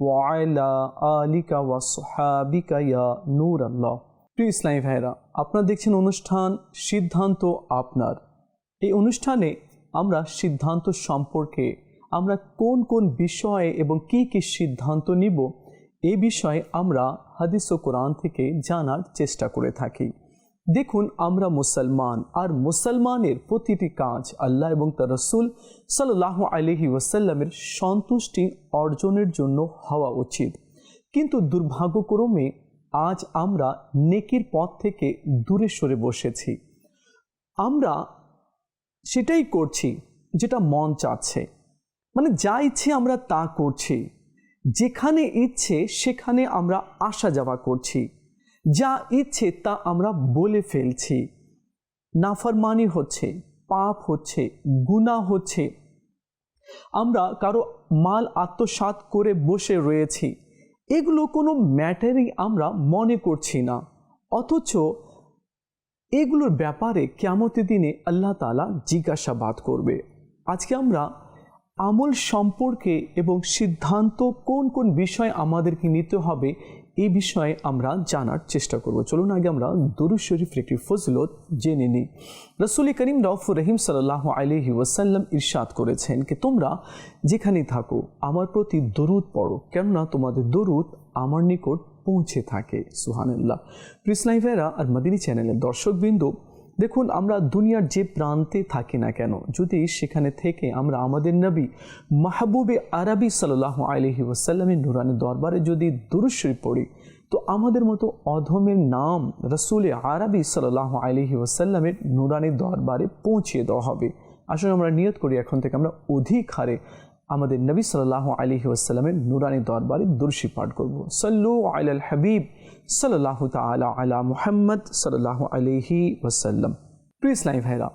ওয়াইলা আলিকা ওয়া ভাইরা আপনারা দেখছেন অনুষ্ঠান সিদ্ধান্ত আপনার। এই অনুষ্ঠানে আমরা সিদ্ধান্ত সম্পর্কে, আমরা কোন কোন বিষয়ে এবং কি কি সিদ্ধান্ত নিব এই বিষয়ে আমরা হাদিস ও কোরআন থেকে জানার চেষ্টা করে থাকি। দেখুন, আমরা মুসলমান, আর মুসলমানের প্রতিটি কাজ আল্লাহ এবং তার রসুল সাল্লাহ আলহি ওয়াসাল্লামের সন্তুষ্টি অর্জনের জন্য হওয়া উচিত। কিন্তু দুর্ভাগ্যক্রমে আজ আমরা নেকির পথ থেকে দূরে সরে বসেছি। আমরা সেটাই করছি যেটা মন চাচ্ছে। মানে যা ইচ্ছে আমরা তা করছি। যেখানে ইচ্ছে, সেখানে আমরা আসা যাওয়া করছি। যা ইচ্ছে তা আমরা বলে ফেলছি। নাফরমানি হচ্ছে, পাপ হচ্ছে গুণা হচ্ছে। আমরা কারও মাল আত্মসাত করে বসে রয়েছি। এগুলো কোনো ম্যাটারই আমরা মনে করছি না। অথচ এগুলোর ব্যাপারে কেমতের দিনে আল্লাহ তালা জিজ্ঞাসাবাদ করবে। আজকে আমরা আমল সম্পর্কে এবং সিদ্ধান্ত কোন কোন বিষয় আমাদেরকে নিতে হবে এই বিষয়ে আমরা জানার চেষ্টা করব। চলুন আগে আমরা দরুদ শরীফ একটি ফজলত জেনে নিই। রসুল করিম রফুর রহিম সাল্লাহ আলহি ওয়াসাল্লাম ইরশাদ করেছেন কি, তোমরা যেখানে থাকো, আমার প্রতি দরুদ পড়ো, কেননা তোমাদের দরুদ আমার নিকট পৌঁছে থাকে। সুহানুল্লাহ প্রিসলাই ভেরা আর মদিনী চ্যানেলের দর্শকবৃন্দ দেখুন, আমরা দুনিয়ার যে প্রান্তে থাকি না কেন, যদি সেখানে থেকে আমরা আমাদের নবী মাহবুবে আরবি সাল্লাহ আলহি ওসাল্লামের নুরানি দরবারে যদি দুরুশ্বরী পড়ি, তো আমাদের মতো অধমের নাম রসুল আরবি সাল্লাহ আলহি ওসাল্লামের নুরানি দরবারে পৌঁছিয়ে দেওয়া হবে। আসলে আমরা নিয়ত করি, এখন থেকে আমরা অধিক হারে আমাদের নবী সাল্লাহ আলহি ওসাল্লামের নুরানি দরবারে দুরশি পাঠ করব। সল্লু আল হাবিব। সাল্লাহ তালা আলা মুহাম্মদ সাল্লাহ আলহি ওসাল্লাম প্রিয় ইসলামী ভাইরা,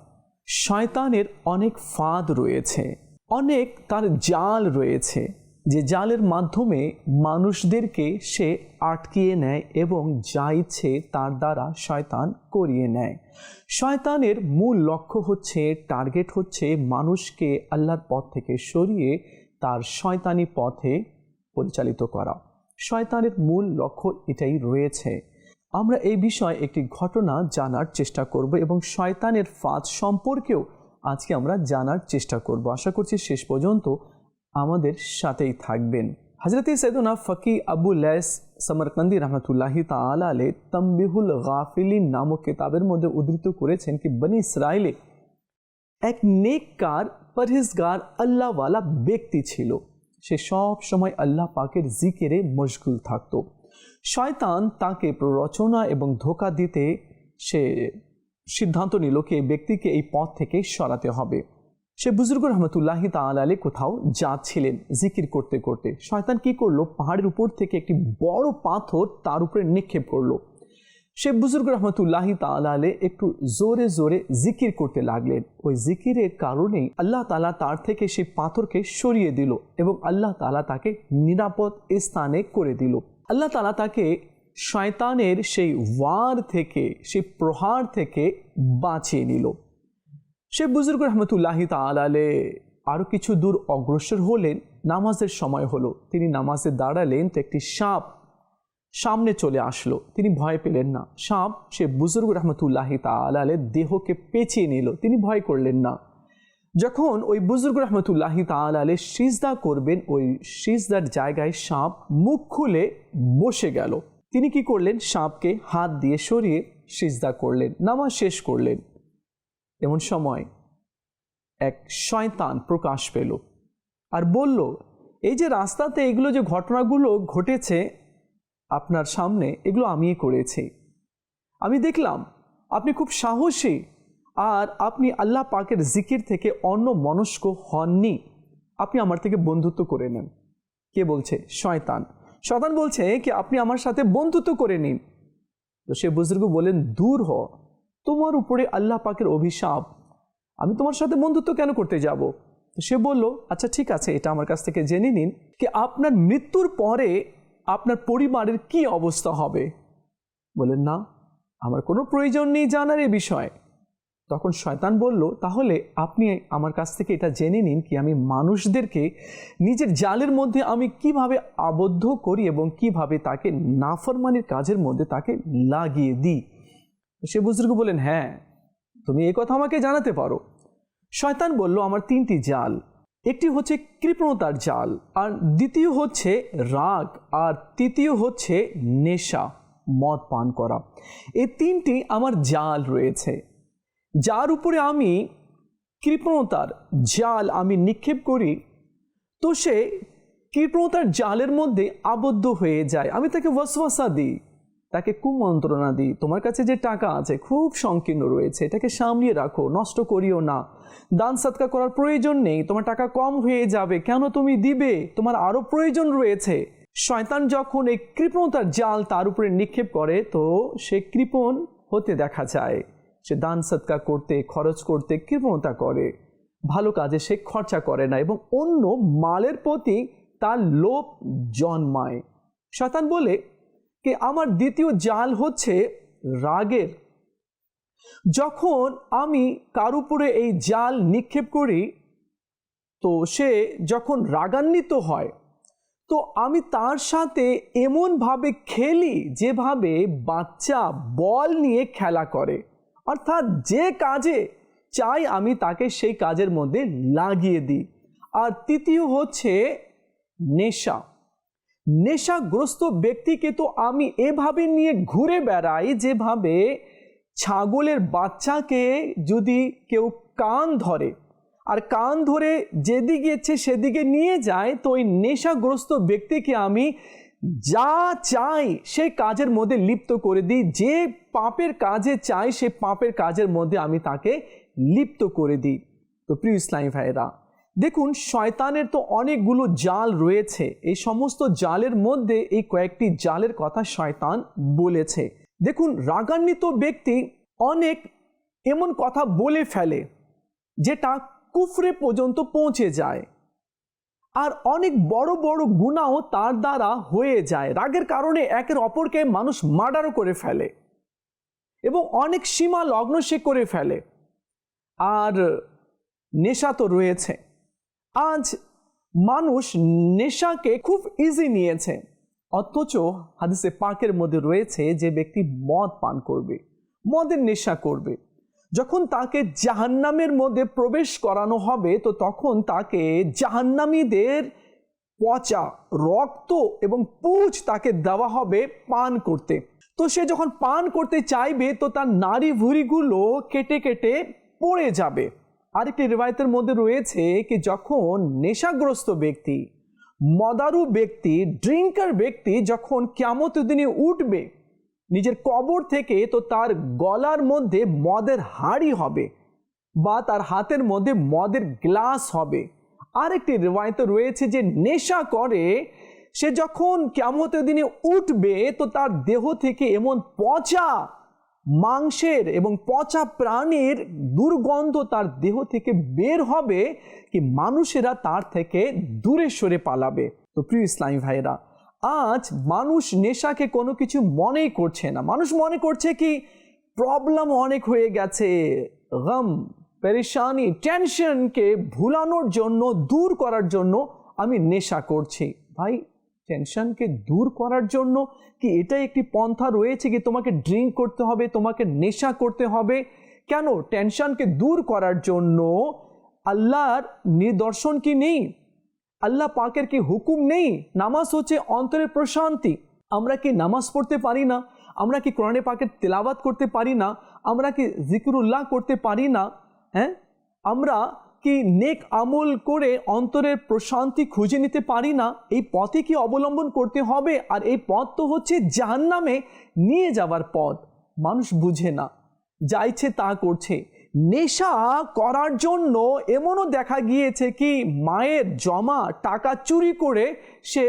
শয়তানের অনেক ফাঁদ রয়েছে, অনেক তার জাল রয়েছে, যে জালের মাধ্যমে মানুষদেরকে সে আটকিয়ে নেয় এবং যা ইচ্ছে তার দ্বারা শয়তান করিয়ে নেয়। শয়তানের মূল লক্ষ্য হচ্ছে, টার্গেট হচ্ছে মানুষকে আল্লাহর পথ থেকে সরিয়ে তার শয়তানি পথে পরিচালিত করা। শয়তানের মূল লক্ষ্য এটাই রয়েছে। আমরা এই বিষয়ে একটি ঘটনা জানার চেষ্টা করব এবং শয়তানের ফাঁদ সম্পর্কেও আজকে আমরা জানার চেষ্টা করব। আশা করছি শেষ পর্যন্ত আমাদের সাথেই থাকবেন। হজরত সৈদুনা ফকি আবু লেস সমরকন্দি রহমতুল্লাহি তালা আলে তম্বিহুল গাফিলিন নামক কিতাবের মধ্যে উদ্ধৃত করেছেন কি, বনি ইসরায়েলে এক নেককার, পরহেজগার, আল্লাহওয়ালা ব্যক্তি ছিল। সে সব সময় আল্লাহ পাকের জিকেরে মশগুল থাকত। শয়তান তাকে প্ররচনা এবং ধোকা দিতে সে সিদ্ধান্ত নিল কি এই ব্যক্তিকে এই পথ থেকে সরাতে হবে। সে বুজুর্গ রহমতুল্লাহি তালে কোথাও যাচ্ছিলেন জিকির করতে করতে। শয়তান কি করল? পাহাড়ের উপর থেকে একটি বড় পাথর তার উপরে নিক্ষেপ করল। সে বুজুর্গ রহমতুল্লাহি তালে একটু জোরে জোরে জিকির করতে লাগলেন। ওই জিকিরের কারণেই আল্লাহ তালা তার থেকে সেই পাথরকে সরিয়ে দিল এবং আল্লাহ তালা তাকে নিরাপদ স্থানে করে দিল। আল্লাহ তালা তাকে শয়তানের সেই ওয়ার থেকে, সেই প্রহার থেকে বাঁচিয়ে নিল। সে বুজুর্গ রহমতুল্লাহি তালে আরও কিছু দূর অগ্রসর হলেন। নামাজের সময় হলো। তিনি নামাজে দাঁড়ালেন তো একটি সাপ সামনে চলে আসলো। তিনি ভয় পেলেন না। সাপ, সে বুজুর্গ রহমতুল্লাহি তালে দেহকে পেঁচিয়ে নিল। তিনি ভয় করলেন না। যখন ওই বুজুর্গ রহমতুল্লাহি তালে সিজদা করবেন, ওই সিজদার জায়গায় সাপ মুখ খুলে বসে গেল। তিনি কি করলেন? সাপকে হাত দিয়ে সরিয়ে সিজদা করলেন, নামাজ শেষ করলেন। এমন সময় এক শয়তান প্রকাশ পেল আর বলল, এই যে রাস্তাতে এগুলো যে ঘটনাগুলো ঘটেছে আপনার সামনে এগুলো আমিই করেছি। আমি দেখলাম, আপনি খুব সাহসী আর আপনি আল্লাহ পাকের জিকির থেকে অন্য মনস্ক হননি। আপনি আমার থেকে বন্ধুত্ব করে নেন। কে বলছে? শয়তান। শতান বলছে কি, আপনি আমার সাথে বন্ধুত্ব করে নিন। তো সে বুজুর্গ বলেন দূর হ। তোমার উপরে আল্লাহ পাকের অভিশাপ। আমি তোমার সাথে বন্ধুত্ব কেন করতে যাব? সে বলল আচ্ছা ঠিক আছে, এটা আমার কাছ থেকে জেনে নিন কি, আপনার মৃত্যুর পরে আপনার পরিবারের কি অবস্থা হবে? বলেন না, আমার কোনো প্রয়োজন নেই জানার এ বিষয়। তখন শয়তান বলল, তাহলে আপনি আমার কাছ থেকে এটা জেনে নিন কি আমি মানুষদেরকে নিজের জালের মধ্যে আমি কীভাবে আবদ্ধ করি এবং কীভাবে তাকে নাফরমানির কাজের মধ্যে তাকে লাগিয়ে দিই? সে বুজুর্গ বলেন হ্যাঁ তুমি এ কথা আমাকে জানাতে পারো। শয়তান বলল, আমার তিনটি জাল। একটি হচ্ছে কৃপণতার জাল, আর দ্বিতীয় হচ্ছে রাগ, আর তৃতীয় হচ্ছে নেশা, মদ পান করা। এই তিনটি আমার জাল রয়েছে। যার উপরে আমি কৃপণতার জাল আমি নিক্ষেপ করি, তো সে কৃপণতার জালের মধ্যে আবদ্ধ হয়ে যায়। আমি তাকে ওয়াসওয়াসা দিই। তাকে কুমন্ত্রণা দিই, তোমার কাছে যে টাকা আছে খুব সংকীর্ণ রয়েছে, এটাকে সামলিয়ে রাখো, নষ্ট করিও না। দান সৎকা করার প্রয়োজন নেই, তোমার টাকা কম হয়ে যাবে, কেন তুমি দিবে? তোমার আরও প্রয়োজন রয়েছে। শয়তান যখন এই কৃপণতার জাল তার উপরে নিক্ষেপ করে, তো সে কৃপণ হতে দেখা যায়। সে দান সৎকা করতে, খরচ করতে কৃপণতা করে। ভালো কাজে সে খরচা করে না এবং অন্য মালের প্রতি তার লোভ জন্মায়। শয়তান বলে কি আমার দ্বিতীয় জাল হচ্ছে রাগের। যখন আমি কার উপরে এই জাল নিক্ষেপ করি, তো সে যখন রাগান্বিত হয়, তো আমি তার সাথে এমনভাবে খেলি যেভাবে বাচ্চা বল নিয়ে খেলা করে। অর্থাৎ যে কাজে চাই আমি তাকে সেই কাজের মধ্যে লাগিয়ে দিই। আর তৃতীয় হচ্ছে নেশা। নেশাগ্রস্ত ব্যক্তিকে তো আমি এভাবে নিয়ে ঘুরে বেড়াই যেভাবে ছাগলের বাচ্চাকে যদি কেউ কান ধরে, আর কান ধরে যেদিকে ইচ্ছে সেদিকে নিয়ে যায়, তো ওই নেশাগ্রস্ত ব্যক্তিকে আমি যা চাই সেই কাজের মধ্যে লিপ্ত করে দিই, যে পাপের কাজে চাই সে পাপের কাজের মধ্যে আমি তাকে লিপ্ত করে দিই। তো প্রিয় ইসলামী ভাইরা দেখুন, শয়তানের তো অনেকগুলো জাল রয়েছে। এই সমস্ত জালের মধ্যে এই কয়েকটি জালের কথা শয়তান বলেছে। দেখুন, রাগান্বিত ব্যক্তি অনেক এমন কথা বলে ফেলে, যেটা কুফরে পর্যন্ত পৌঁছে যায়। আর অনেক বড় বড় গুণাও তার দ্বারা হয়ে যায়। রাগের কারণে একের অপরকে মানুষ মার্ডারও করে ফেলে এবং অনেক সীমা লগ্ন সে করে ফেলে। আর নেশা তো রয়েছে। আজ মানুষ নেশাকে খুব ইজি নিয়েছে। অথচ হাদিসে পাকের মধ্যে রয়েছে যে ব্যক্তি মদ পান করবে, মদের নেশা করবে। যখন তাকে জাহান্নামের মধ্যে প্রবেশ করানো হবে, তো তখন তাকে জাহান্নামীদের পচা রক্ত এবং পুজ তাকে দেওয়া হবে পান করতে। তো সে যখন পান করতে চাইবে, তো তার নারী ভুড়িগুলো কেটে কেটে পড়ে যাবে। আরেকটি রেবায়তের মধ্যে রয়েছে কি যখন নেশাগ্রস্ত ব্যক্তি, মদারু ব্যক্তি, ড্রিঙ্কার ব্যক্তি যখন কেমত দিনে উঠবে, নিজের কবর থেকে তো তার গলার মধ্যে মদের হাড়ি হবে বা তার হাতের মধ্যে মদের গ্লাস হবে। আরেকটি রেওয়ায়তে রয়েছে যে নেশা করে, সে যখন কেমতের দিনে উঠবে তো তার দেহ থেকে এমন পচা মাংসের এবং পচা প্রাণীর দুর্গন্ধ তার দেহ থেকে বের হবে কি মানুষেরা তার থেকে দূরে সরে পালাবে। তো প্রিয় ইসলামী ভাইরা আজ মানুষ নেশাকে কোনো কিছু মনেই করছে না। মানুষ মনে করছে কি প্রবলেম অনেক হয়ে গেছে। গম, পেরেশানি টেনশনকে ভুলানোর জন্য, দূর করার জন্য আমি নেশা করছি। ভাই টেনশনকে দূর করার জন্য কি এটাই একটি পন্থা রয়েছে কি তোমাকে ড্রিঙ্ক করতে হবে, তোমাকে নেশা করতে হবে? কেন? টেনশনকে দূর করার জন্য আল্লাহর নিদর্শন কি নেই? আল্লাহ পাকের কি হুকুম নেই? নামাজ হচ্ছে অন্তরের প্রশান্তি। আমরা কি নামাজ পড়তে পারি না? আমরা কি কোরআনে পাকের তেলাবাত করতে পারি না? আমরা কি জিকিরুল্লাহ করতে পারি না? হ্যাঁ? আমরা কি নেক আমল করে অন্তরের প্রশান্তি খুঁজে নিতে পারি না? এই পথে কি অবলম্বন করতে হবে? আর এই পথ তো হচ্ছে জাহান্নামে নিয়ে যাওয়ার পথ। মানুষ বুঝে না। যা ইচ্ছে তা করছে। নেশা করার জন্য এমনও দেখা গিয়েছে কি মায়ের জমা টাকা চুরি করে সে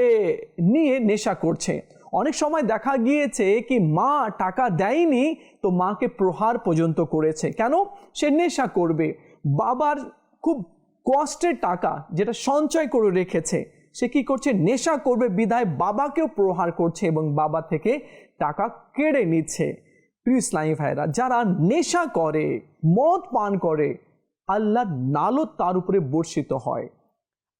নিয়ে নেশা করছে। অনেক সময় দেখা গিয়েছে কি মা টাকা দেয়নি, তো মাকে প্রহার পর্যন্ত করেছে। কেন? সে নেশা করবে। বাবার খুব কষ্টের টাকা যেটা সঞ্চয় করে রেখেছে, সে কি করছে? নেশা করবে, বিদায় বাবাকেও প্রহার করছে এবং বাবা থেকে টাকা কেড়ে নিচ্ছে। প্রিয় ইসলামী ভাইরা যারা নেশা করে, মদ পান করে আল্লাহর নালত তার উপরে বর্ষিত হয়।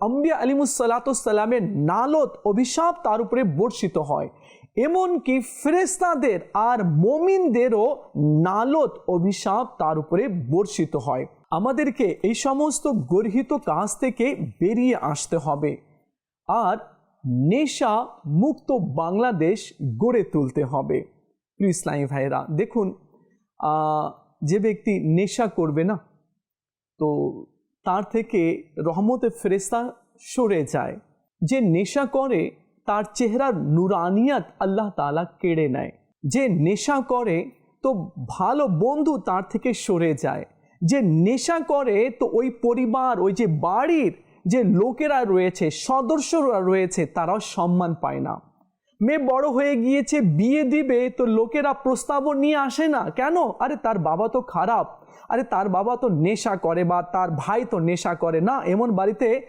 আম্বিয়া আলিমুসাল্লাতামের নালত, অভিশাপ তার উপরে বর্ষিত হয়। এমনকি ফেরেস্তাদের আর মমিনদেরও নালত, অভিশাপ তার উপরে বর্ষিত হয়। আমাদেরকে এই সমস্ত গর্হিত কাজ থেকে বেরিয়ে আসতে হবে। আর নেশা মুক্ত বাংলাদেশ গড়ে তুলতে হবে। ইসলামী ভাইরা দেখুন যে ব্যক্তি নেশা করবে না, তো তার থেকে রহমতে ফেরেস্তা সরে যায়। যে নেশা করে, তার চেহারার নুরানিয়াত আল্লাহ তালা কেড়ে নেয়। যে নেশা করে, তো ভালো বন্ধু তার থেকে সরে যায়। যে নেশা করে, তো ওই পরিবার, ওই যে বাড়ির যে লোকেরা রয়েছে, সদস্যরা রয়েছে, তারাও সম্মান পায় না। মেয়ে বড় হয়ে গিয়েছে, বিয়ে দিবে, তো লোকেরা প্রস্তাবও নিয়ে আসে না। কেন? আরে তার বাবা তো খারাপ। আরে তার বাবা তো নেশা করে বা তার ভাই তো নেশা করে না। এমন বাড়িতে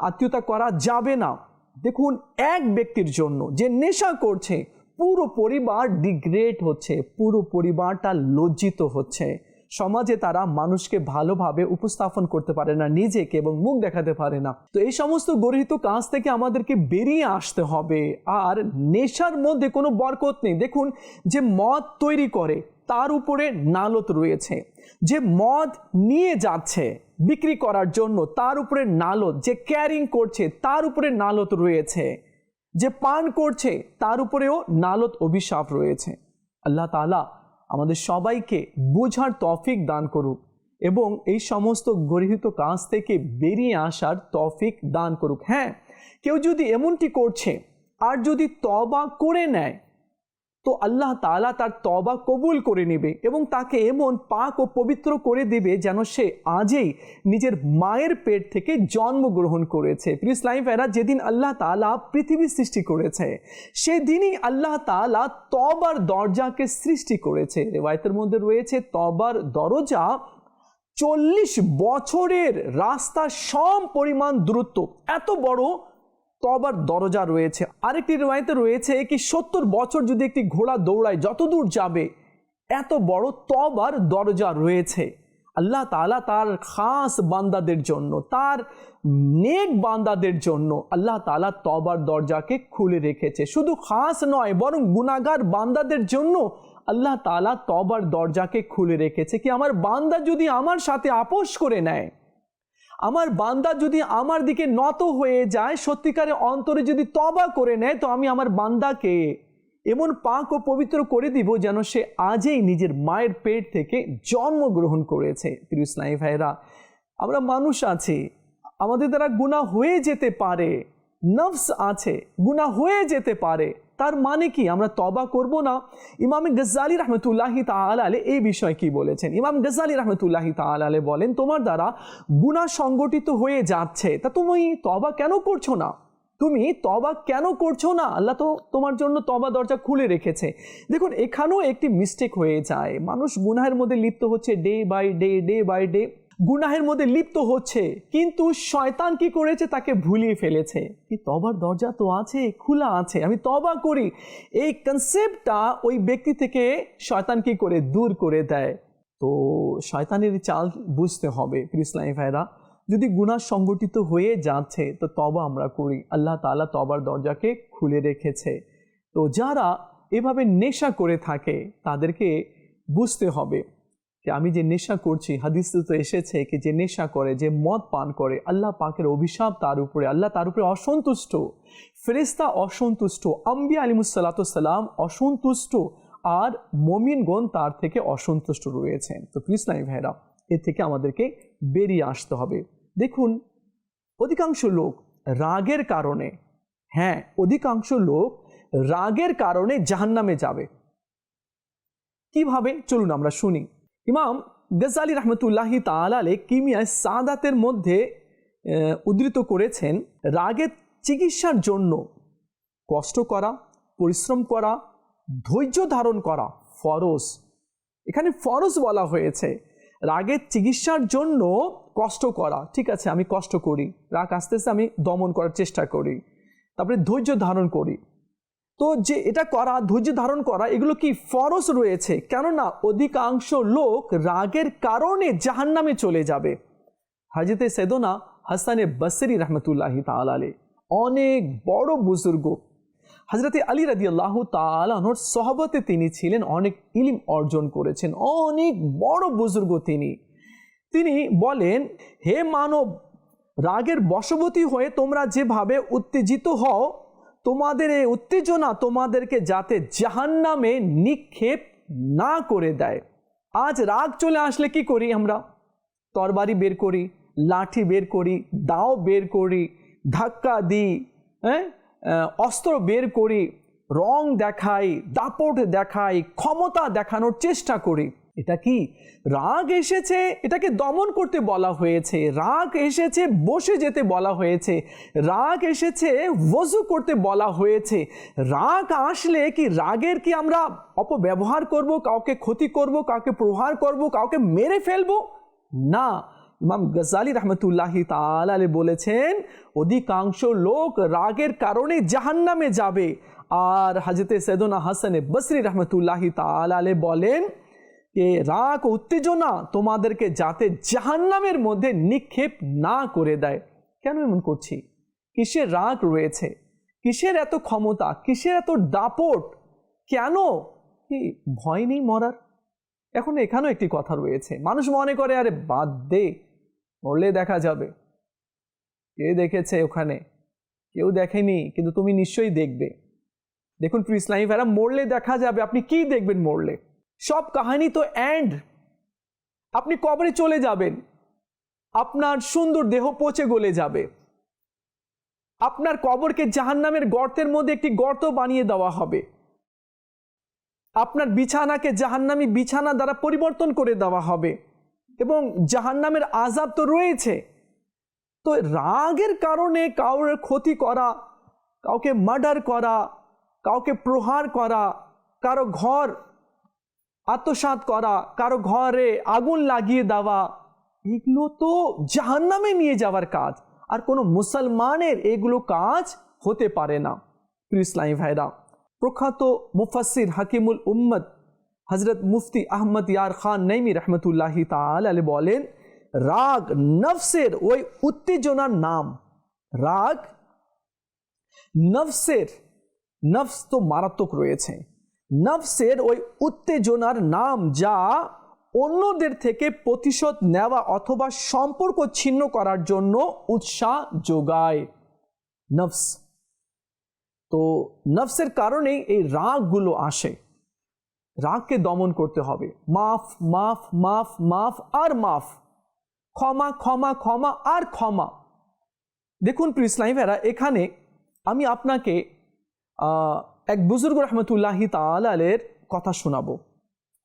আত্মীয়তা করা যাবে না। দেখুন, এক ব্যক্তির জন্য যে নেশা করছে, পুরো পরিবার ডিগ্রেড হচ্ছে, পুরো পরিবারটা লজ্জিত হচ্ছে। সমাজে তারা মানুষকে ভালোভাবে উপস্থাপন করতে পারে না, নিজেকে এবং মুখ দেখাতে পারে না। তো এই সমস্ত গরিহিত কাজ থেকে আমাদেরকে বেরিয়ে আসতে হবে। আর নেশার মধ্যে কোনো বরকত নেই। দেখুন যে মদ তৈরি করে, তার উপরে নালত রয়েছে। যে মদ নিয়ে যাচ্ছে বিক্রি করার জন্য, তার উপরে নালত। যে ক্যারিং করছে, তার উপরে নালত রয়েছে। যে পান করছে, তার উপরেও নালত অভিশাপ রয়েছে। আল্লাহ তালা আমাদের সবাইকে বোঝার তফিক দান করুক এবং এই সমস্ত গৃহীত কাজ থেকে বেরিয়ে আসার তফিক দান করুক। হ্যাঁ কেউ যদি এমনটি করছে, আর যদি তবা করে নেয় তো আল্লাহ তালা তার তবা কবুল করে নেবে এবং তাকে এমন পাক ও পবিত্র করে দেবে যেন সে আজই নিজের মায়ের পেট থেকে জন্মগ্রহণ করেছে। প্রিয় ইসলাম ফেরা যেদিন আল্লাহ তালা পৃথিবী সৃষ্টি করেছে, সেদিনই আল্লাহ তালা তবার দরজাকে সৃষ্টি করেছে। রেওয়ায়তের মধ্যে রয়েছে তবার দরজা চল্লিশ বছরের রাস্তা সম পরিমাণ দূরত্ব। এত বড় তবার দরজা রয়েছে। আরেকটি রেওয়ায়তে রয়েছে কি সত্তর বছর যদি একটি ঘোড়া দৌড়ায় যত দূর যাবে, এত বড় তবার দরজা রয়েছে। আল্লাহ তালা তার খাস বান্দাদের জন্য, তার নেক বান্দাদের জন্য আল্লাহ তালা তবার দরজাকে খুলে রেখেছে। শুধু খাস নয়, বরং গুনাগার বান্দাদের জন্য আল্লাহ তালা তবার দরজাকে খুলে রেখেছে। কি আমার বান্দা যদি আমার সাথে আপোষ করে নেয় আমার বান্দা যদি আমার দিকে নত হয়ে যায় সত্যিকারে অন্তরে যদি তবা করে নেয়, তো আমি আমার বান্দাকে এমন পাক ও পবিত্র করে দিব যেন সে আজই নিজের মায়ের পেট থেকে জন্মগ্রহণ করেছে। প্রিয় ইসলামী ভাইরা আমরা মানুষ আছি, আমাদের দ্বারা গুণা হয়ে যেতে পারে, নফস আছে গুণা হয়ে যেতে পারে। তার মানে কি? আমরা তবা করব না? ইমাম গজ্জালি রহমতুল্লাহি তালে এই বিষয়ে কি বলেছেন? ইমাম গজ্জালি রহমতুল্লাহি তালে বলেন, তোমার দ্বারা গুণা সংগঠিত হয়ে যাচ্ছে। তা তুমি তবা কেন করছ না? তুমি তবা কেন করছ না? আল্লাহ তো তোমার জন্য তবা দরজা খুলে রেখেছে। দেখুন, এখানেও একটি মিস্টেক হয়ে যায়। মানুষ গুনাহের মধ্যে লিপ্ত হচ্ছে day by day day by day গুনাহের মধ্যে লিপ্ত হচ্ছে, কিন্তু শয়তান কি করেছে? তাকে ভুলিয়ে ফেলেছে। কি তবার দরজা তো আছে, খোলা আছে, আমি তবা করি। এই কনসেপ্টটা ওই ব্যক্তি থেকে শয়তান কি করে? দূর করে দেয়। তো শয়তানের চাল বুঝতে হবে ইসলামী ভাইরা যদি গুণা সংগঠিত হয়ে যাচ্ছে, তো তবা আমরা করি। আল্লাহ তালা তবার দরজাকে খুলে রেখেছে। তো যারা এভাবে নেশা করে থাকে, তাদেরকে বুঝতে হবে। যে আমি যে নেশা করছি, হাদিস তো এসেছে কি যে নেশা করে, যে মদ পান করে, আল্লাহ পাকের অভিশাপ তার উপরে, আল্লাহ তার উপরে অসন্তুষ্ট। ফেরিস্তা অসন্তুষ্ট, আম্বিয়া আলিমুসাল্লাতাম অসন্তুষ্ট, আর মমিনগণ তার থেকে অসন্তুষ্ট রয়েছেন। তো কৃষ্ণাই ভাইরা এর থেকে আমাদেরকে বেরিয়ে আসতে হবে। দেখুন, অধিকাংশ লোক রাগের কারণে হ্যাঁ অধিকাংশ লোক রাগের কারণে জাহান্নামে যাবে। কীভাবে? চলুন আমরা শুনি। ইমাম গজালি রহমতুল্লাহি তালালে কিমিয়ায় সাদাতের মধ্যে উদ্ধৃত করেছেন রাগের চিকিৎসার জন্য কষ্ট করা, পরিশ্রম করা, ধৈর্য ধারণ করা ফরজ। এখানে ফরজ বলা হয়েছে রাগের চিকিৎসার জন্য কষ্ট করা। ঠিক আছে, আমি কষ্ট করি, রাগ আস্তে আস্তে আমি দমন করার চেষ্টা করি, তারপরে ধৈর্য ধারণ করি। তো যে এটা করা, ধৈর্য ধারণ করা, এগুলো কি ফরস রয়েছে? কেননা অধিকাংশ লোক রাগের কারণে জাহান্নামে চলে যাবে। হাজিতে সেদোনা হাসানে বসরি রহমতুল্লাহি তালালে অনেক বড় বুজুর্গ। হজরতে আলী রাদি আল্লাহ তালানোর সহবতে তিনি ছিলেন, অনেক ইলিম অর্জন করেছেন, অনেক বড় বুজুর্গ তিনি। তিনি বলেন, হে মানব, রাগের বশবতী হয়ে তোমরা যেভাবে উত্তেজিত হও তোমাদের এই উত্তেজনা তোমাদেরকে যাতে জাহান্নামে নিক্ষেপ না করে দেয়। আজ রাগ চলে আসলে কি করি আমরা? তরবারি বের করি, লাঠি বের করি, দাও বের করি, ধাক্কা দিই হ্যাঁ? অস্ত্র বের করি, রং দেখাই, দাপট দেখাই, ক্ষমতা দেখানোর চেষ্টা করি। এটা কি? রাগ এসেছে, এটাকে দমন করতে বলা হয়েছে, রাগ এসেছে, বসে যেতে বলা হয়েছে, রাগ এসেছে, ওযু করতে বলা হয়েছে, রাগ আসলে কি রাগের কি আমরা অপব্যবহার করব, কাউকে ক্ষতি করব, কাউকে প্রহার করব, কাউকে মেরে ফেলব? না। ইমাম গজালি রহমতুল্লাহি তালালে বলেছেন, অধিকাংশ লোক রাগের কারণে জাহান্নামে যাবে। আর হাজরতে সৈদনা হাসানে বসরি রহমতুল্লাহি তালালে বলেন যে রাগ উত্তেজনা তোমাদেরকে যাতে জাহান্নামের মধ্যে নিক্ষেপ না করে দেয়। কেন এমন করছি? কিসের রাগ রয়েছে? কিসের এত ক্ষমতা? কিসের এত দাপট? কেন? কি ভয় নেই মরার? এখন এখানেও একটি কথা রয়েছে। মানুষ মনে করে, আরে, বাদ দে, মরলে দেখা যাবে। কে দেখেছে ওখানে? কেউ দেখেনি, কিন্তু তুমি নিশ্চয়ই দেখবে। দেখুন, প্রিয় ইসলামী ভাইরা, মরলে দেখা যাবে। আপনি কি দেখবেন মরলে? সব কাহানি তো অ্যান্ড আপনি কবরে চলে যাবেন। আপনার সুন্দর দেহ পচে গলে যাবে। আপনার কবরকে জাহান্নামের গর্তের মধ্যে একটি গর্ত বানিয়ে দেওয়া হবে। আপনার বিছানাকে জাহান্নামী বিছানা দ্বারা পরিবর্তন করে দেওয়া হবে। এবং জাহান্নামের আজাব তো রয়েছে। তো রাগের কারণে কারোর ক্ষতি করা, কাউকে মার্ডার করা, কাউকে প্রহার করা, কারও ঘর আত্মসাৎ করা, কারও ঘরে আগুন লাগিয়ে দেওয়া, এগুলো তো জাহান্নামে নিয়ে যাওয়ার কাজ। আর কোনো মুসলমানের এগুলো কাজ হতে পারে না। ইসলামী ভাইরা, প্রখ্যাত মুফাসির হাকিমুল উম্মদ হজরত মুফতি আহমদ ইয়ার খান নৈমি রহমতুল্লাহি তালে বলেন, রাগ নফসের ওই উত্তেজনার নাম। রাগ নফসের, নফস তো মারাত্মক রয়েছে। নফসের ওই উত্তেজনার নাম যা অন্যদের থেকে প্রতিশোধ নেওয়া অথবা সম্পর্ক ছিন্ন করার জন্য উৎসাহ যোগায়। নফস। তো নফসের কারণেই এই রাগগুলো আসে। রাগকে দমন করতে হবে। মাফ মাফ মাফ মাফ আর মাফ। ক্ষমা ক্ষমা ক্ষমা আর ক্ষমা। দেখুন ইসলামী এখানে আমি আপনাকে এক বুজুর্গ রহমতুল্লাহি তালের কথা শোনাবো।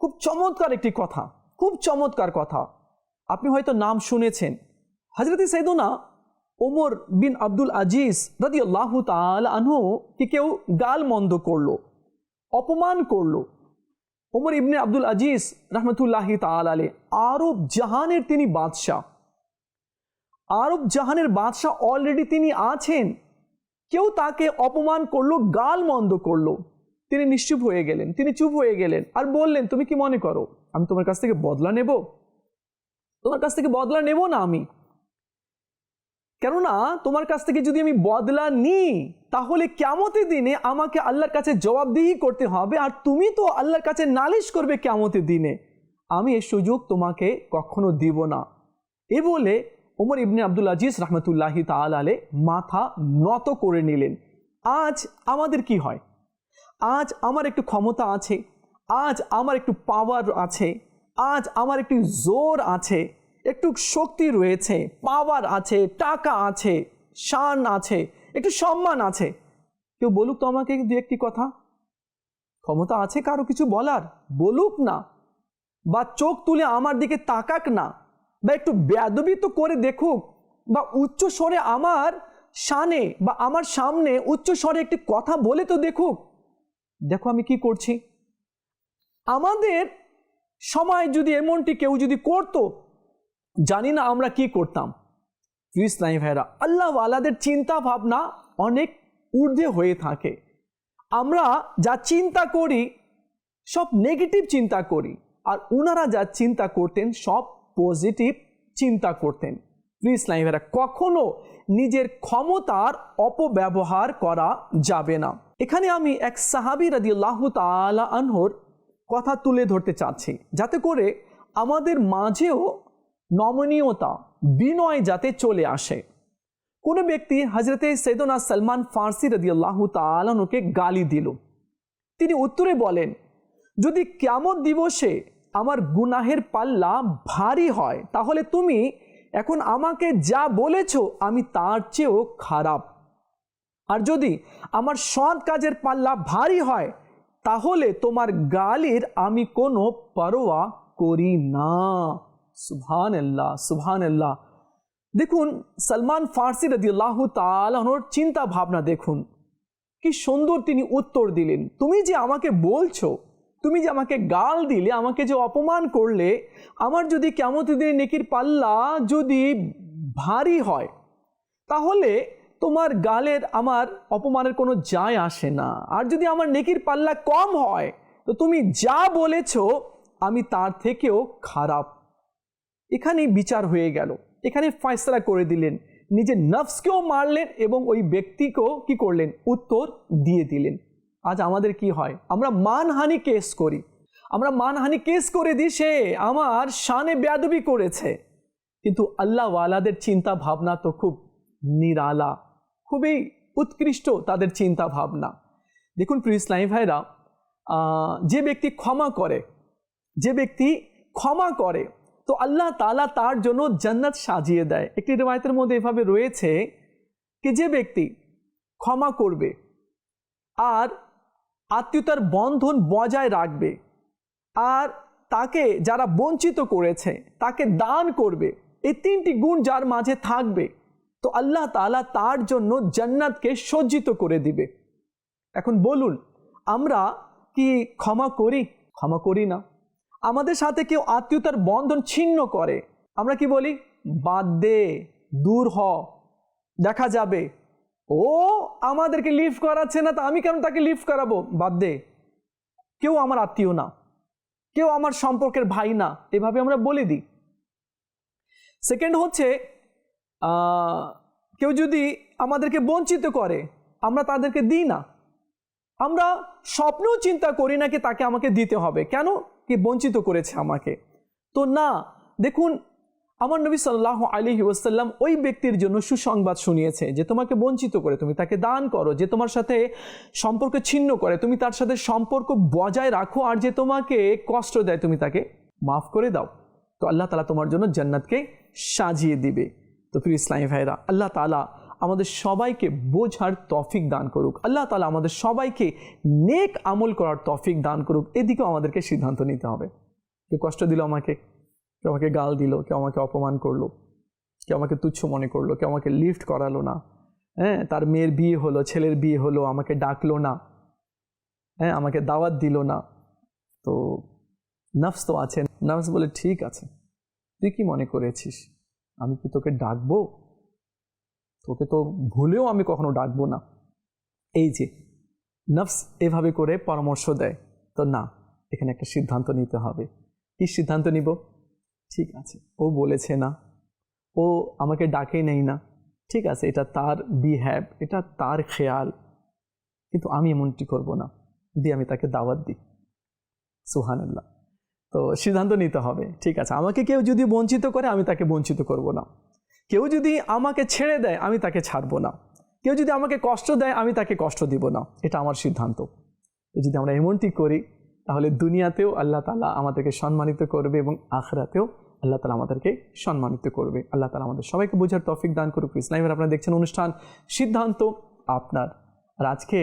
খুব চমৎকার একটি কথা, খুব চমৎকার কথা। আপনি হয়তো নাম শুনেছেন। হজরত সৈদুনা ওমর বিন আব্দুল আজিজ রাদি আল্লাহ তাল আনহু কি কেউ গাল মন্দ করল, অপমান করল। ওমর ইবনে আব্দুল আজিজ রহমতুল্লাহি তাল আলে আরব জাহানের তিনি বাদশাহ। আরব জাহানের বাদশাহ অলরেডি তিনি আছেন। কেউ তাকে অপমান করল, গাল মন্দ করল। তিনি নিশ্চুপ হয়ে গেলেন, তিনি চুপ হয়ে গেলেন আর বললেন, তুমি কি মনে করো, আমি তোমার কাছ থেকে বদলা নেব? তোমার কাছ থেকে বদলা নেব না আমি? কেননা তোমার কাছ থেকে যদি আমি বদলা নিই, তাহলে কেমতের দিনে আমাকে আল্লাহর কাছে জবাবদিহি করতে হবে আর তুমি তো আল্লাহর কাছে নালিশ করবে কেমতের দিনে। আমি এই সুযোগ তোমাকে কখনো দিব না। এ বলে ওমর ইবনে আব্দুল আজিজ রহমতুল্লাহি তাল আলে মাথা নত করে নিলেন। আজ আমাদের কি হয়? আজ আমার একটু ক্ষমতা আছে, আজ আমার একটু পাওয়ার আছে, আজ আমার একটু জোর আছে, একটু শক্তি রয়েছে পাওয়ার আছে, টাকা আছে, শান আছে, একটু সম্মান আছে। কেউ বলুক তো আমাকে দু একটি কথা। ক্ষমতা আছে কারও কিছু বলার? বলুক না। বা চোখ তুলে আমার দিকে তাকাক না। বা একটু বেয়াদবি তো করে দেখুক, বা উচ্চ স্বরে আমার শানে বা আমার সামনে উচ্চ স্বরে একটি কথা বলে তো দেখুক, দেখো আমি কি করছি। আমাদের সময় যদি এমনটি কেউ যদি করতো, জানি না আমরা কি করতাম। ইসলাম ভাইরা আল্লাহ আলাদের চিন্তা ভাবনা অনেক ঊর্ধ্বে হয়ে থাকে। আমরা যা চিন্তা করি, সব নেগেটিভ চিন্তা করি, আর ওনারা যা চিন্তা করতেন, সব পজিটিভ চিন্তা করতেন। প্লিজ লাইভেরা কখনো নিজের ক্ষমতার অপব্যবহার করা যাবে না। এখানে আমি এক সাহাবি রাদিউল্লাহ তালা আনহর কথা তুলে ধরতে চাচ্ছি। যাতে করে আমাদের মাঝেও নমনীয়তা, বিনয় যাতে চলে আসে। কোনো ব্যক্তি হজরতে সৈদনা সলমান ফার্সি রদিয়াল্লাহ তালানুকে গালি দিল। তিনি উত্তরে বলেন, যদি কেমন দিবসে আমার গুনাহের পাল্লা ভারী হয়, তাহলে তুমি এখন আমাকে যা বলেছ আমি তার চেয়েও খারাপ। আর যদি আমার সৎ কাজের পাল্লা ভারী হয়, তাহলে তোমার গালির আমি কোনো পরোয়া করি না। সুবহান আল্লাহ সুবহান আল্লাহ দেখুন, সলমান ফার্সি রদিয়াল্লাহ তালাহর চিন্তা ভাবনা দেখুন। কি সুন্দর তিনি উত্তর দিলেন। তুমি যে আমাকে বলছো তুমি যে আমাকে গাল দিলে, আমাকে যে অপমান করলে, আমার যদি কেমন দিনের নেকির পাল্লা যদি ভারী হয়, তাহলে তোমার গালের আমার অপমানের কোনো যায় আসে না। আর যদি আমার নেকির পাল্লা কম হয়, তো তুমি যা বলেছ, আমি তার থেকেও খারাপ। এখানেই বিচার হয়ে গেল। এখানে ফয়সলা করে দিলেন। নিজের নফসকেও মারলেন এবং ওই ব্যক্তিকেও কি করলেন? উত্তর দিয়ে দিলেন। আজ আমাদের কি হয়? আমরা মানহানি কেস করি। আমরা মানহানি কেস করে দিই, সে আমার শানে বেয়াদবি করেছে। কিন্তু আল্লাহওয়ালাদের চিন্তা ভাবনা তো খুব নিরালা, খুবই উৎকৃষ্ট তাদের চিন্তা ভাবনা দেখুন প্রিয় ইসলামী ভাইরা যে ব্যক্তি ক্ষমা করে, যে ব্যক্তি ক্ষমা করে, তো আল্লাহ তালা তার জন্য জান্নাত সাজিয়ে দেয়। একটি রেবায়তের মধ্যে এভাবে রয়েছে কি, যে ব্যক্তি ক্ষমা করবে, আর আত্মীয়তার বন্ধন বজায় রাখবে। আর তাকে যারা বঞ্চিত করেছে, তাকে দান করবে। এই তিনটি গুণ যার মাঝে থাকবে, তো আল্লাহ তালা তার জন্য জান্নাতকে সজ্জিত করে দিবে। এখন বলুন, আমরা কি ক্ষমা করি? ক্ষমা করি না। আমাদের সাথে কেউ আত্মীয়তার বন্ধন ছিন্ন করে, আমরা কি বলি? বাদ দে, দূর হ। দেখা যাবে ও আমাদেরকে লিফট করাচ্ছে না, তা আমি কেন তাকে লিফট করাবো? বাদ দে। কেউ আমার আত্মীয় না। কেউ আমার সম্পর্কের ভাই না। এভাবে আমরা বলে দিই। সেকেন্ড হচ্ছে কেউ যদি আমাদেরকে বঞ্চিত করে, আমরা তাদেরকে দিই না। আমরা স্বপ্নেও চিন্তা করি না কি তাকে আমাকে দিতে হবে। কেন? কি বঞ্চিত করেছে আমাকে। তো না, দেখুন আমার নবী সাল্লাহ আলী ওয়াসাল্লাম ওই ব্যক্তির জন্য সুসংবাদ শুনিয়েছে যে তোমাকে বঞ্চিত করে, তুমি তাকে দান করো, যে তোমার সাথে সম্পর্ক ছিন্ন করে, তুমি তার সাথে সম্পর্ক বজায় রাখো আর যে তোমাকে কষ্ট দেয়, তুমি তাকে মাফ করে দাও। তো আল্লাহ তালা তোমার জন্য জান্নাতকে সাজিয়ে দিবে। তো প্রিয় ইসলামী ভাইরা আল্লাহ তালা আমাদের সবাইকে বোঝার তফিক দান করুক। আল্লাহ তালা আমাদের সবাইকে নেক আমল করার তফিক দান করুক। এদিকেও আমাদেরকে সিদ্ধান্ত নিতে হবে। কেউ কষ্ট দিল আমাকে? কেউ আমাকে গাল দিল, কেউ আমাকে অপমান করল, কেউ আমাকে তুচ্ছ মনে করল, কেউ আমাকে লিফট করালো না। হ্যাঁ তার মেয়ের বিয়ে হলো, ছেলের বিয়ে হলো, আমাকে ডাকলো না। হ্যাঁ আমাকে দাওয়াত দিল না। তো নফস তো আছে। নফস বলে, ঠিক আছে, তুই কি মনে করেছিস? আমি কি তোকে ডাকবো? তোকে তো ভুলেও আমি কখনো ডাকবো না। এই যে নফস এভাবে করে পরামর্শ দেয়। তো না, এখানে একটা সিদ্ধান্ত নিতে হবে। কি সিদ্ধান্ত নিব? ঠিক আছে, ও বলেছে না, ও আমাকে ডাকে নেই না, ঠিক আছে, এটা তার বিহ্যাব এটা তার খেয়াল, কিন্তু আমি এমনটি করব না, দিয়ে আমি তাকে দাওয়াত দিই। সুহানুল্লাহ তো সিদ্ধান্ত নিতে হবে, ঠিক আছে, আমাকে কেউ যদি বঞ্চিত করে, আমি তাকে বঞ্চিত করব না। কেউ যদি আমাকে ছেড়ে দেয়, আমি তাকে ছাড়বো না। কেউ যদি আমাকে কষ্ট দেয়, আমি তাকে কষ্ট দিব না। এটা আমার সিদ্ধান্ত। যদি আমরা এমনটি করি তাহলে দুনিয়াতেও আল্লাহ তালা আমাদেরকে সম্মানিত করবে এবং আখরাতেও আল্লাহ তালা আমাদেরকে সম্মানিত করবে। আল্লাহ তালা আমাদের সবাইকে বোঝার তফিক দান করুক। ইসলামের আপনারা দেখছেন অনুষ্ঠান সিদ্ধান্ত আপনার। আর আজকে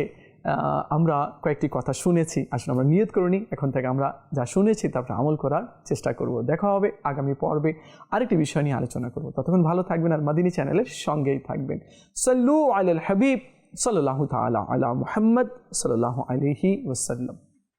আমরা কয়েকটি কথা শুনেছি। আসলে আমরা নিয়ত করিনি, এখন থেকে আমরা যা শুনেছি তারপরে আমল করার চেষ্টা করব। দেখা হবে আগামী পর্বে আরেকটি বিষয় নিয়ে আলোচনা করব। ততক্ষণ ভালো থাকবেন আর মাদিনী চ্যানেলের সঙ্গেই থাকবেন। সাল্লু আল হাবিব সাল্লাহ তালা আলা মুহাম্মদ সাল্লাহ আলহি ওসাল্লাম